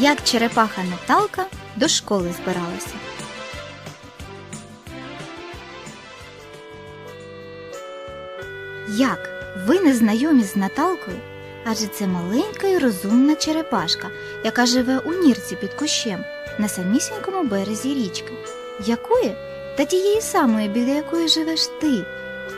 Як черепаха Наталка до школи збиралася. Як? Ви не знайомі з Наталкою? Адже це маленька і розумна черепашка, яка живе у нірці під кущем на самісінькому березі річки. Якої? Та тієї самої, біля якої живеш ти.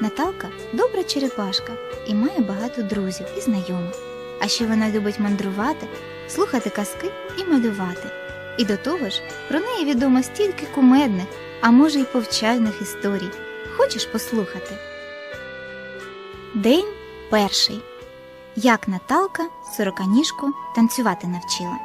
Наталка добра черепашка і має багато друзів і знайомих. А ще вона любить мандрувати, слухати казки і малювати. І до того ж, про неї відомо стільки кумедних, а може й повчальних історій. Хочеш послухати? День перший. Як Наталка сороканіжку танцювати навчила.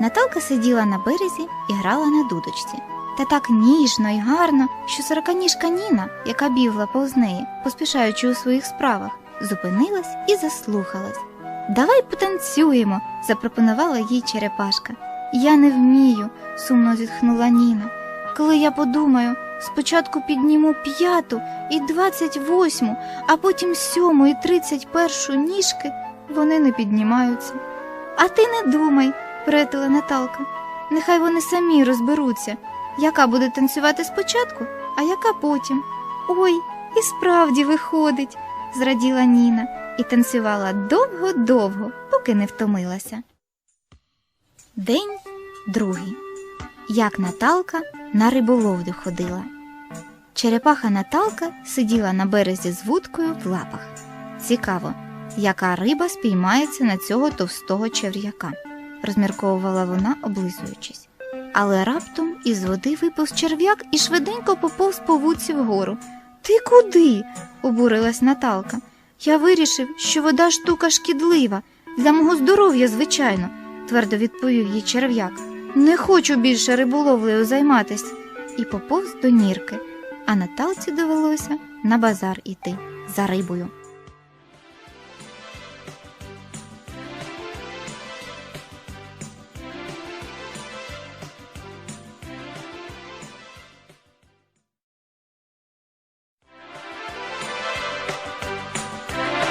Наталка сиділа на березі і грала на дудочці. Та так ніжно і гарно, що сороканіжка Ніна, яка бігла повз неї, поспішаючи у своїх справах, зупинилась і заслухалась. Давай потанцюємо, запропонувала їй черепашка. Я не вмію, сумно зітхнула Ніна. Коли я подумаю, спочатку підніму п'яту і двадцять восьму, а потім сьому і тридцять першу ніжки, вони не піднімаються. А ти не думай, претила Наталка. Нехай вони самі розберуться, яка буде танцювати спочатку, а яка потім. Ой, і справді виходить, зраділа Ніна і танцювала довго-довго, поки не втомилася. День другий. Як Наталка на риболовлю ходила. Черепаха Наталка сиділа на березі з вудкою в лапах. Цікаво, яка риба спіймається на цього товстого черв'яка, розмірковувала вона, облизуючись. Але раптом із води виповз черв'як і швиденько поповз по вудці вгору. Ти куди? обурилась Наталка. Я вирішив, що вода штука шкідлива, для мого здоров'я, звичайно, твердо відповів їй черв'як. Не хочу більше риболовлею займатися. І поповз до нірки, а Наталці довелося на базар іти за рибою.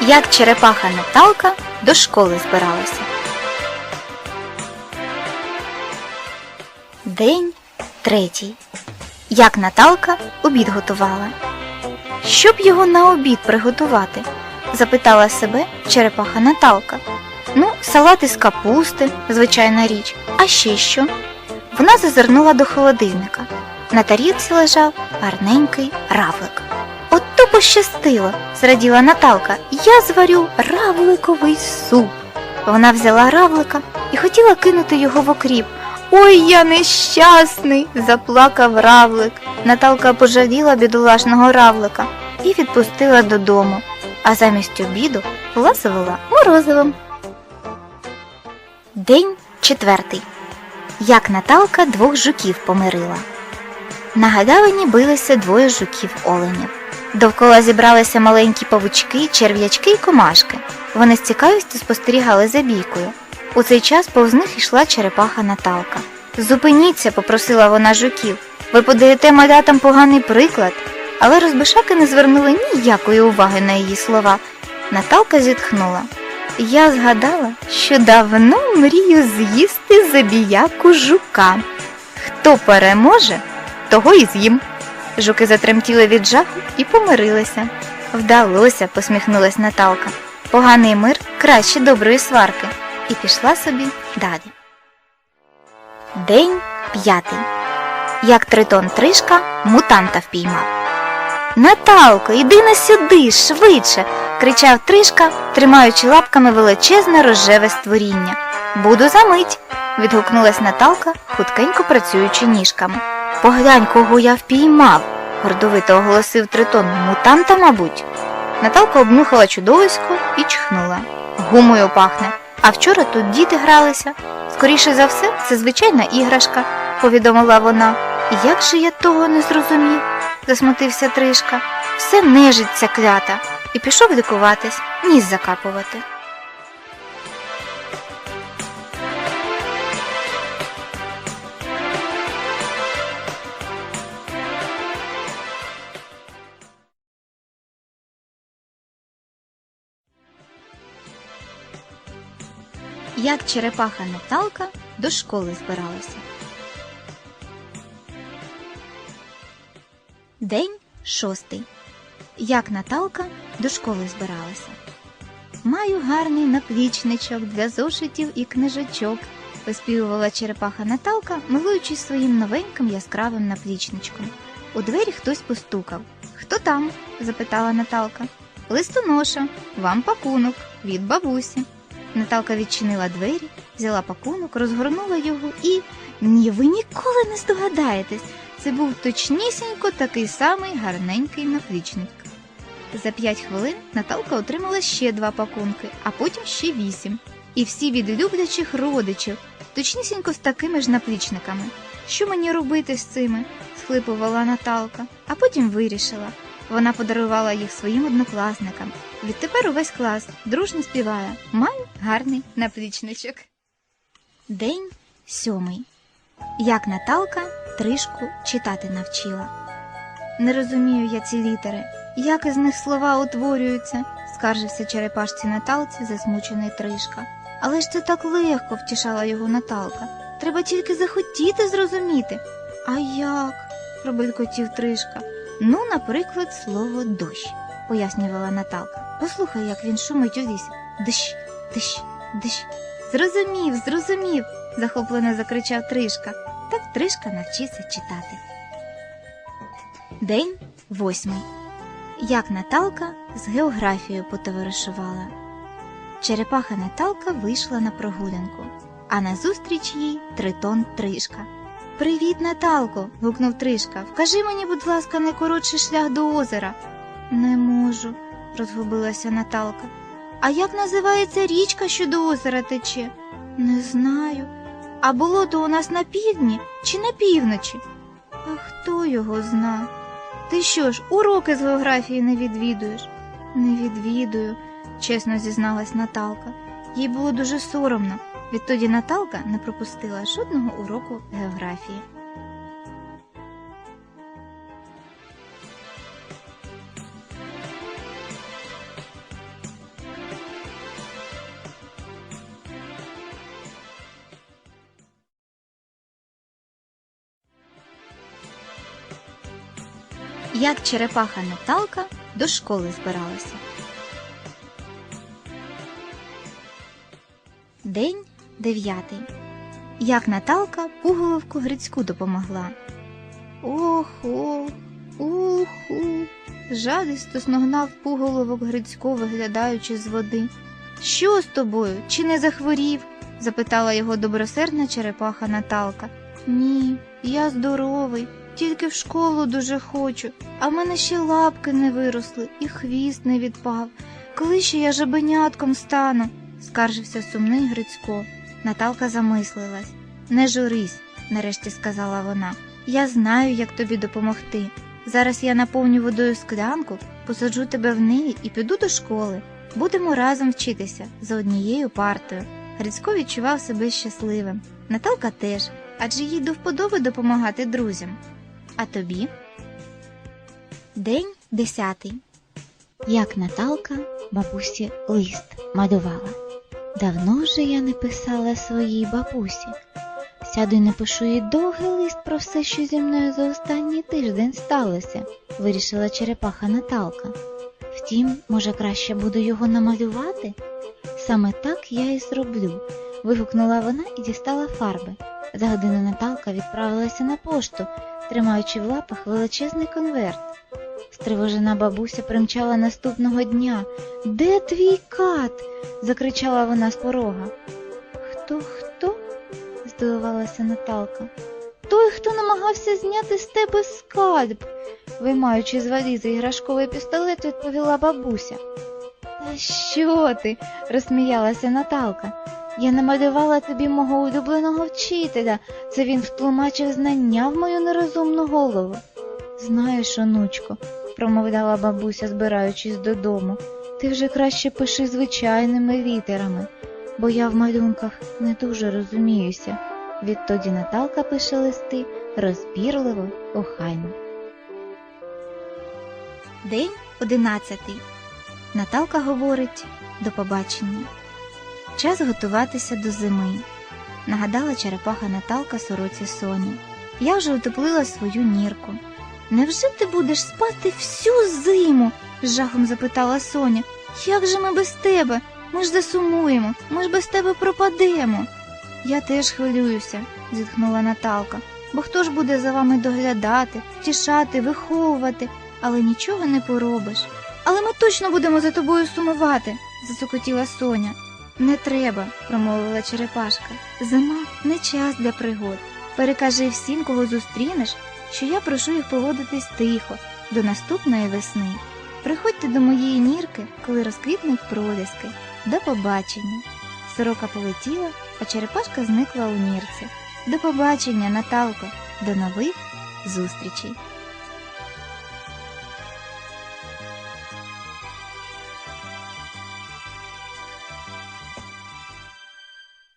Як черепаха Наталка до школи збиралася. День третій. Як Наталка обід готувала. Що б його на обід приготувати? запитала себе черепаха Наталка. Ну, салат із капусти, звичайна річ. А ще що? Вона зазирнула до холодильника. На тарілці лежав гарненький равлик. То пощастило, зраділа Наталка. Я зварю равликовий суп. Вона взяла равлика і хотіла кинути його в окріп. Ой, я нещасний, заплакав равлик. Наталка пожаліла бідолашного равлика і відпустила додому, а замість обіду ласувала морозивом. День четвертий. Як Наталка двох жуків помирила. На галявині билися двоє жуків оленів. Довкола зібралися маленькі павучки, черв'ячки і комашки. Вони з цікавістю спостерігали за бійкою. У цей час повз них йшла черепаха Наталка. Зупиніться, попросила вона жуків. Ви подаєте малятам поганий приклад. Але розбишаки не звернули ніякої уваги на її слова. Наталка зітхнула. Я згадала, що давно мрію з'їсти забіяку жука. Хто переможе, того і з'їм. Жуки затремтіли від жаху і помирилися. Вдалося, посміхнулась Наталка. Поганий мир краще доброї сварки. І пішла собі далі. День п'ятий. Як тритон Тришка мутанта впіймав. Наталко, іди на сюди, швидше. кричав Тришка, тримаючи лапками величезне рожеве створіння. Буду за мить. відгукнулась Наталка, хуткенько працюючи ніжками. Поглянь, кого я впіймав, гордовито оголосив тритон. Мутанта, мабуть. Наталка обнюхала чудовисько і чхнула. Гумою пахне. А вчора тут діти гралися. Скоріше за все, це звичайна іграшка, повідомила вона. Як же я того не зрозумів? засмутився Тришка. Все нежить ця клята. І пішов лікуватись, ніс закапувати. Як черепаха Наталка до школи збиралася. День шостий. Як Наталка до школи збиралася. Маю гарний наплічничок для зошитів і книжечок, виспівувала черепаха Наталка, милуючись своїм новеньким яскравим наплічничком. У двері хтось постукав. Хто там? запитала Наталка. Листоноша, вам пакунок від бабусі. Наталка відчинила двері, взяла пакунок, розгорнула його і. Ні, ви ніколи не здогадаєтесь. Це був точнісінько такий самий гарненький наплічник. За п'ять хвилин Наталка отримала ще два пакунки, а потім ще вісім. І всі від люблячих родичів, точнісінько з такими ж наплічниками. Що мені робити з цими? схлипувала Наталка, а потім вирішила. Вона подарувала їх своїм однокласникам. Відтепер увесь клас дружно співає Май гарний наплічничок. День сьомий. Як Наталка тришку читати навчила. Не розумію я ці літери, як із них слова утворюються, скаржився черепашці Наталці засмучений Тришка. Але ж це так легко, втішала його Наталка. Треба тільки захотіти зрозуміти. А як? пробелькотів Тришка. Ну, наприклад, слово дощ, пояснювала Наталка. Послухай, як він шумить у лісі. Дощ, дощ, дощ. Зрозумів, зрозумів, захоплено закричав Тришка. Так Тришка навчився читати. День восьмий. Як Наталка з географією потоваришувала. Черепаха Наталка вийшла на прогулянку, а назустріч їй тритон Тришка. Привіт, Наталко. гукнув Тришка. Вкажи мені, будь ласка, найкоротший шлях до озера. Не можу, розгубилася Наталка. А як називається річка, що до озера тече? Не знаю. А болото у нас на півдні чи на півночі? А хто його зна? Ти що ж, уроки з географії не відвідуєш? Не відвідую, чесно зізналась Наталка. Їй було дуже соромно. Відтоді Наталка не пропустила жодного уроку географії. Як черепаха Наталка до школи збиралася. День дев'ятий. Як Наталка пуголовку Грицьку допомогла. Ох, ох, ух, ух. Сногнав пуголовок Грицько, виглядаючи з води. Що з тобою? Чи не захворів? запитала його добросердна черепаха Наталка. Ні, я здоровий, тільки в школу дуже хочу, а в мене ще лапки не виросли і хвіст не відпав. Коли ще я жабенятком стану? скаржився сумний Грицько. Наталка замислилась. Не журись, нарешті сказала вона. Я знаю, як тобі допомогти. Зараз я наповню водою склянку, посаджу тебе в неї і піду до школи. Будемо разом вчитися за однією партою. Грицько відчував себе щасливим. Наталка теж, адже їй до вподоби допомагати друзям. А тобі? День десятий. Як Наталка бабусі лист малювала. Давно вже я не писала своїй бабусі. Сяду й напишу їй довгий лист про все, що зі мною за останній тиждень сталося, вирішила черепаха Наталка. Втім, може, краще буду його намалювати? Саме так я і зроблю, вигукнула вона і дістала фарби. За годину Наталка відправилася на пошту, тримаючи в лапах величезний конверт. Стривожена бабуся примчала наступного дня. Де твій кат? закричала вона з порога. Хто, хто? здивувалася Наталка. Той, хто намагався зняти з тебе скальп, виймаючи з валізи іграшковий пістолет, відповіла бабуся. Та що ти? розсміялася Наталка. Я намалювала тобі мого улюбленого вчителя. Це він втлумачив знання в мою нерозумну голову. Знаєш, онучко, промовляла бабуся, збираючись додому, ти вже краще пиши звичайними літерами, бо я в малюнках не дуже розуміюся. Відтоді Наталка пише листи розбірливо, охайно. День одинадцятий. Наталка говорить до побачення. Час готуватися до зими. нагадала черепаха Наталка сороці Соні. Я вже утеплила свою нірку. Невже ти будеш спати всю зиму? з жахом запитала Соня. Як же ми без тебе? Ми ж засумуємо, ми ж без тебе пропадемо. Я теж хвилююся, зітхнула Наталка. Бо хто ж буде за вами доглядати, втішати, виховувати, але нічого не поробиш. Але ми точно будемо за тобою сумувати, засокотіла Соня. Не треба, промовила Черепашка. Зима не час для пригод. Перекажи всім, кого зустрінеш, що я прошу їх поводитись тихо до наступної весни. Приходьте до моєї нірки, коли розквітнуть проліски. До побачення. Сорока полетіла, а черепашка зникла у нірці. До побачення, Наталко, до нових зустрічей.